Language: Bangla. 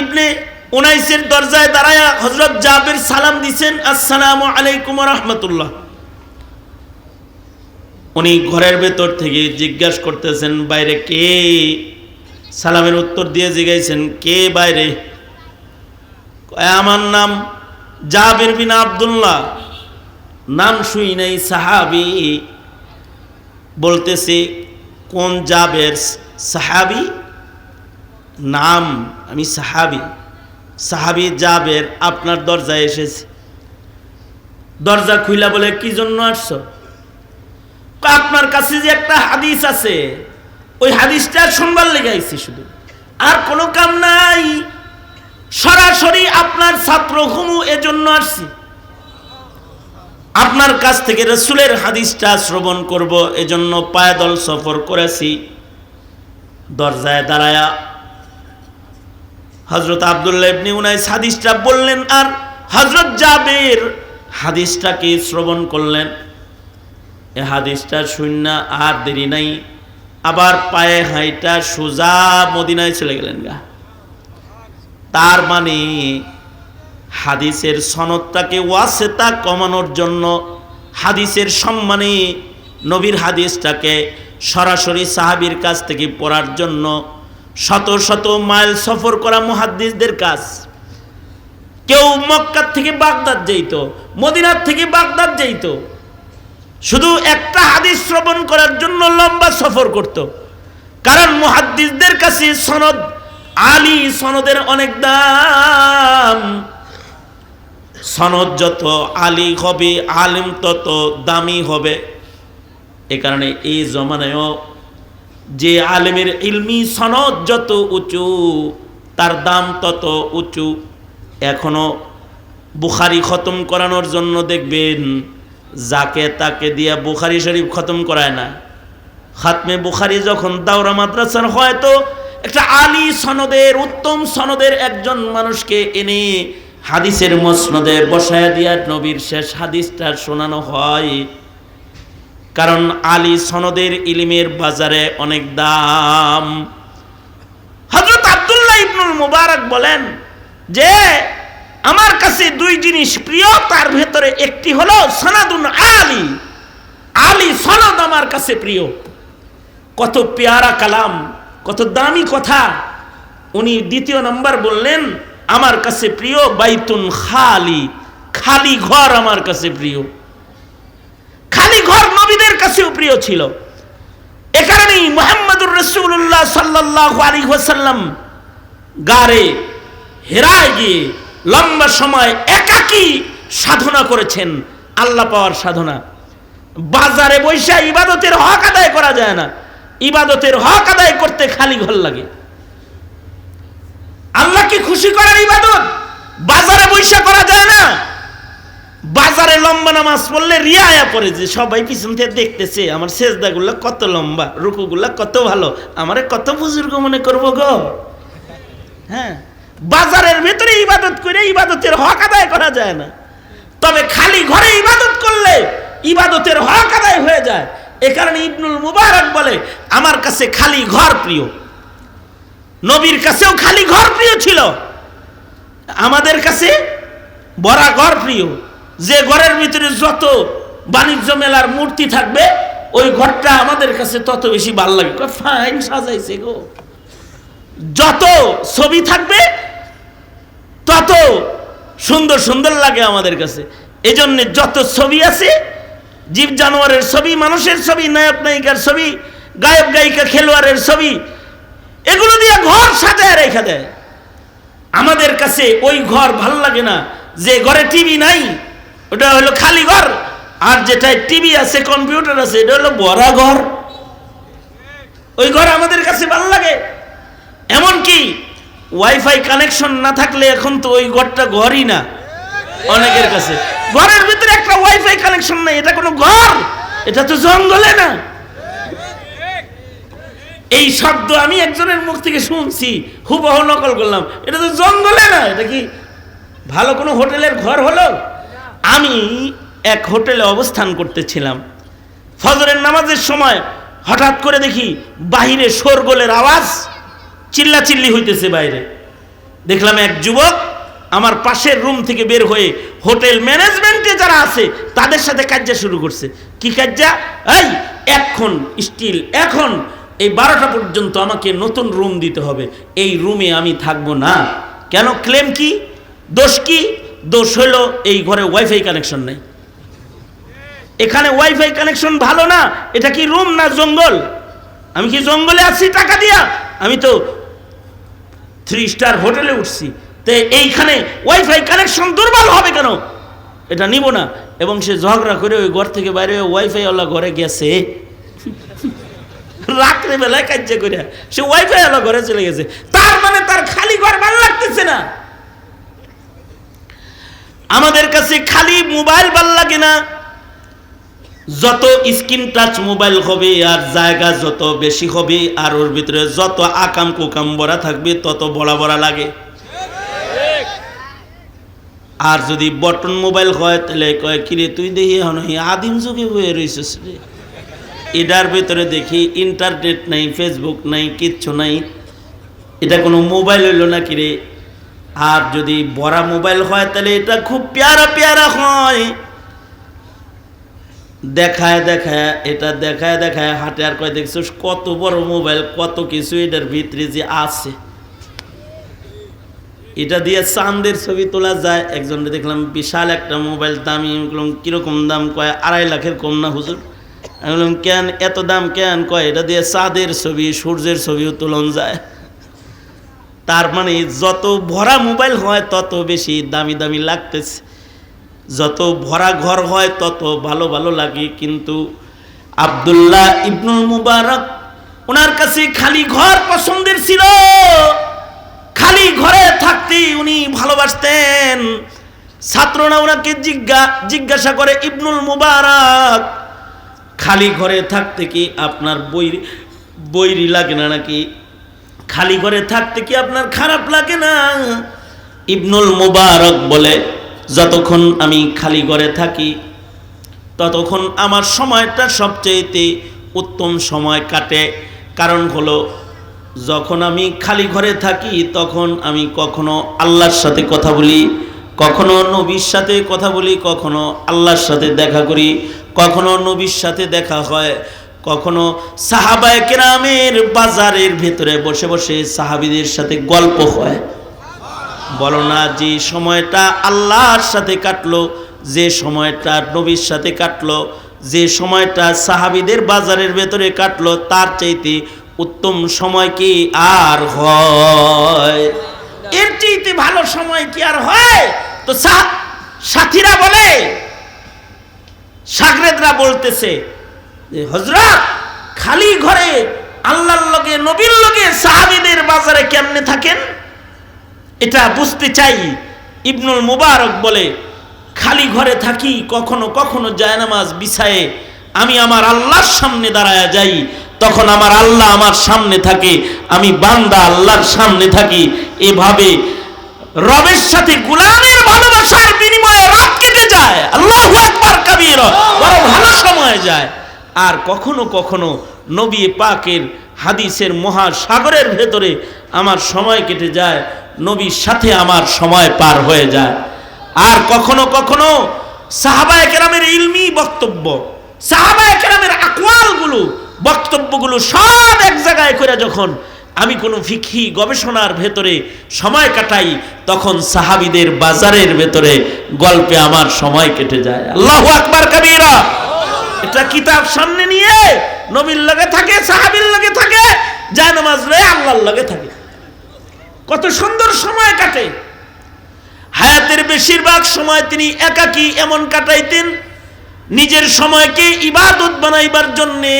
ইবনে উনাইসের দরজায় হজরত সালাম দিছেন, আসসালামু আলাইকুম রহমতুল্লাহ। উনি ঘরের ভেতর থেকে জিজ্ঞাসা করতেছেন, বাইরে কে? সালামের উত্তর দিয়ে জিজ্ঞাসেন কে বাইরে? আমার নাম জাবের বিন আব্দুল্লাহ। নাম শুই নাই সাহাবি। বলতেছে, কোন জাবের সাহাবি? নাম আমি সাহাবি। সাহাবি জাবের আপনার দরজায় এসেছে। দরজা খুইলা বলে, কি জন্য আসছ? আপনার কাছে যে একটা হাদিস আছে, ওই হাদিসটা শুনবার লেগে আইছি শুধু। আর কোনো কাম নাই। সরাসরি আপনার ছাত্র হুমু এজন্য আসছি। আপনার কাছ থেকে রসুলের হাদিসটা শ্রবণ করব, এজন্য পায়দল সফর করেছি। দরজায় দাঁড়ায়া হজরত আবদুল্লাহ হাদিসটা বললেন, আর হজরত জাবের হাদিসটাকে শ্রবণ করলেন। এ হাদিসটা শূন্য আর দেরি নাই, আবার পায়ে হাইটা সোজা মদিনায় চলে গেলেন গা। তার মানে হাদিসের সনদটাকে ওয়াসেতা কমানোর জন্য হাদিসের সম্মানে নবীর হাদিসটাকে সরাসরি সাহাবির কাছ থেকে পড়ার জন্য শত শত মাইল সফর করা মুহাদ্দিসদের কাজ। কেউ মক্কার থেকে বাগদাদ যেত মদিনার থেকে বাগদাদ যেত শুধু একটা হাদিস শ্রবণ করার জন্য লম্বা সফর করত। কারণ মুহাদ্দিসদের কাছে সনদ, আলী সনদের অনেক দাম। সনদ যত আলী হবে, আলিম তত দামি হবে। এ কারণে এই জমানায়ও যে আলেমের ইলমি সনদ যত উঁচু, তার দাম তত উঁচু। এখনও বুখারি খতম করানোর জন্য দেখবেন, যাকে তাকে দিয়া বুখারি শরীফ খতম করায় না। খাতমে বুখারি যখন দাওরা মাদ্রাসার হয়তো একটা আলী সনদের, উত্তম সনদের একজন মানুষকে এনে হাদিসের মসনদে বসায় দিয়া নবীর শেষ হাদিসটা শোনানো হয়। কারণ আলী সনদের ইলিমের বাজারে অনেক দাম। হজরত আব্দুল্লাহ ইবনুল মুবারক বলেন যে, আমার কাছে দুই জিনিস প্রিয়, তার ভেতরে একটি হলো সনাদুন আলী। আলী সনদ আমার কাছে প্রিয়। কত পেয়ারা কালাম, কত দামি কথা। উনি দ্বিতীয় নাম্বার বললেন, আমার কাছে প্রিয় বাইতুন খালি খালি ঘর আমার কাছে প্রিয়। কাছেও প্রিয় ছিল। এ কারণেই মোহাম্মদুর রসুল্লাহ সাল্লাহ আলী গারে হেরায় গিয়ে লম্বা সময় সাধনা করেছেন। আল্লাহ পাওয়ার সাধনা। বাজারে বৈশা ইবাদতের হক আদায় করা যায় না। ইবাদতের হক আদায় করতে খালি ঘর লাগে। আল্লাহকে খুশি করার ইবাদত? বাজারে বৈশা করা যায় বাজারে লম্বা নামাজ পড়লে রিয়ায়া পড়ে যে সবাই পিছন থেকে দেখতেছে, আমার সেজদাগুলো কত লম্বা, রুকুগুলা কত ভালো, আমারে কত বুজুর্গ মনে করব গো? হ্যাঁ বাজারের ভেতরে ইবাদত করে ইবাদতের হক আদায় করা যায় না। তবে খালি ঘরে ইবাদত করলে ইবাদতের হক আদায় হয়ে যায়। এ কারণে ইবনুল মুবারক বলে, আমার কাছে খালি ঘর প্রিয়। নবীর কাছেও খালি ঘর প্রিয় ছিল। আমাদের কাছে বড়া ঘর প্রিয়। যে ঘরের ভিতরে যত বাণিজ্য মেলার মূর্তি থাকবে, ওই ঘরটা আমাদের কাছে তত বেশি ভালো লাগে। ফাইন সাজাইছে গো। যত ছবি থাকবে, তত সুন্দর সুন্দর লাগে আমাদের কাছে। এজন্য যত ছবি আছে, জীব জানোয়ারের ছবি, মানুষের ছবি, নায়ক নায়িকার ছবি, গায়ক গায়িকা খেলোয়াড়ের ছবি, এগুলো দিয়ে ঘর সাজায় রেখে দেয়। আমাদের কাছে ওই ঘর ভালো লাগে না। যে ঘরে টিভি নাই ওটা হলো খালি ঘর। আর যেটায় টিভি আছে কম্পিউটার আছে, এটা হলো বড়া ঘর। ওই ঘর আমাদের কাছে ভালো লাগে। এমনকি ওয়াইফাই কানেকশন না থাকলে এখন তো ওই ঘরটা ঘরই না অনেকের কাছে। ঘরের ভিতরে একটা ওয়াইফাই কানেকশন নাই, এটা কোনো ঘর। এটা তো জঙ্গলে না। এই শব্দ আমি একজনের মুখ থেকে শুনছি, হুবহু নকল করলাম। এটা তো জঙ্গলে না, এটা কি ভালো কোনো হোটেলের ঘর হলো? আমি এক হোটেলে অবস্থান করতেছিলাম। ফজরের নামাজের সময় হঠাৎ করে দেখি বাহিরে শোরগোলের আওয়াজ, চিল্লাচিল্লি হইতেছে বাইরে। দেখলাম এক যুবক আমার পাশের রুম থেকে বের হয়ে হোটেল ম্যানেজমেন্টে যারা আছে, তাদের সাথে কাজ্যা শুরু করছে। কি কাজ্যা? এই, এখন স্টিল এখন, এই বারোটা পর্যন্ত আমাকে নতুন রুম দিতে হবে। এই রুমে আমি থাকব না। কেন? ক্লেম কি? দোষ কি? দোষ হলো এই ঘরে ওয়াইফাই কানেকশন নেই। এখানে ওয়াইফাই কানেকশন ভালো না, এটা কি রুম না জঙ্গল? আমি কি জঙ্গলে আছি? টাকা দিয়া। আমি তো থ্রি স্টার হোটেলে উঠছি। তো এইখানে ওয়াইফাই কানেকশন দুর্বল হবে কেন? এটা নিব না। এবং সে ঝগড়া করে ওই ঘর থেকে বাইরে ওয়াইফাই ওয়ালা ঘরে গেছে। রাত্রে বেলায় কাজ করে সে ওয়াইফাই ওয়ালা ঘরে চলে গেছে। তার মানে তার খালি ঘর ভালো লাগতেছে না। আমাদের কাছে খালি মোবাইল ভালো লাগে না। যত স্ক্রিন টাচ মোবাইল হবে আর জায়গা যত বেশি হবে, আর ওর ভিতরে যত আকাম কুকাম বড়া থাকবে, তত বড়া বড়া লাগে। আর যদি বটন মোবাইল হয়, তাহলে কয়, কিরে, তুই দেখি এখন আদিম যুগে বয়ে রয়েছিস রে। এটার ভিতরে দেখি ইন্টারনেট নাই ফেসবুক নাই, কিচ্ছু নাই। এটা কোনো মোবাইল হইল না কিরে আর যদি বড়া মোবাইল হয়, তাহলে এটা খুব পেয়ারা পেয়ারা হয়। দেখায় দেখায়, এটা দেখায় দেখায়, হাটে আর কয়, দেখছিস কত বড় মোবাইল, কত কিছু এটার ভিতরে যে আছে। এটা দিয়ে চাঁদের ছবি তোলা যায়। একজনকে দেখলাম বিশাল একটা মোবাইল, দামি। বললাম, কীরকম দাম? কয়, আড়াই লাখের কম না, হুজুর। আমি বললাম, কেন? এত দাম কেন? কয়, এটা দিয়ে চাঁদের ছবি, সূর্যের ছবিও তোলন যায়। তার মানে যত ভরা মোবাইল হয়, তত বেশি দামি দামি লাগতেছে। যত ভরা ঘর হয়, তত ভালো ভালো লাগে। কিন্তু আব্দুল্লাহ ইবনুল মুবারক ওনার কাছে খালি ঘর পছন্দের ছিল। খালি ঘরে থাকতে উনি ভালোবাসতেন। ছাত্ররা ওনাকে জিজ্ঞা, জিজ্ঞাসা করে, ইবনুল মুবারক, খালি ঘরে থাকতে কি আপনার বই, বইরি লাগে না নাকি? খালি ঘরে থাকতে কি আপনার খারাপ লাগে না? ইবনুল মুবারক বলে, যতক্ষণ আমি খালি ঘরে থাকি, ততক্ষণ আমার সময়টা সবচেয়েতে উত্তম সময় কাটে। কারণ হলো, যখন আমি খালি ঘরে থাকি, তখন আমি কখনো আল্লাহর সাথে কথা বলি, কখনো নবীর সাথে কথা বলি, কখনো আল্লাহর সাথে দেখা করি, কখনো নবীর সাথে দেখা হয়। কখনো সাহাবায় কেরামের বাজারের ভেতরে বসে বসে সাহাবিদের সাথে গল্প হয়। বলো না, যে সময়টা আল্লাহর সাথে কাটলো, যে সময়টা নবীর সাথে কাটলো, যে সময়টা সাহাবিদের বাজারের ভেতরে কাটলো, তার চাইতে উত্তম সময় কি আর হয়? এর চাইতে ভালো সময় কি আর হয়? তো সাথীরা বলে, সাগরেদরা বলতেছে হজরত খালি ঘরে আল্লাহর লগে, নবীর লগে সাহাবিদের বাজারে কেমনে থাকেন? এটা বুঝতে চাই ইবনুল মুবারক বলে, খালি ঘরে থাকি, কখনো কখনো জায়নামাজ বিছায়ে আমি আমার আল্লাহর সামনে দাঁড়ায় যাই, তখন আমার আল্লাহ আমার সামনে থাকে, আমি বান্দা আল্লাহর সামনে থাকি। এভাবে রবের সাথে গুলামের ভালোবাসার বিনিময়ে রাত কেটে যায় আল্লাহ আকবার কাবির বড় ভালো সময় যায় আর কখনো কখনো নবী পাকের হাদিসের মহাসাগরের ভেতরে আমার সময় কেটে যায়, নবীর সাথে আমার সময় পার হয়ে যায়। আর কখনো কখনো সাহাবায় কেরামের ইলমি বক্তব্য সাহাবায় কেরামের আকওয়ালগুলো, বক্তব্যগুলো সব এক জায়গায় করে যখন আমি কোনো ফিকি গবেষণার ভেতরে সময় কাটাই, তখন সাহাবিদের বাজারের ভেতরে গল্পে আমার সময় কেটে যায়। আল্লাহ আকবার, কবিরা! এটা কিতাব সামনে নিয়ে নবীর লগে থাকে, সাহাবির লগে থাকে, যা নামাজ রয়ে আল্লাহর লগে থাকে। কত সুন্দর সময় কাটে। হায়াতের বেশিরভাগ সময় তিনি একাকী এমন কাটাইতেন, নিজের সময়কে ইবাদত বানাইবার জন্যে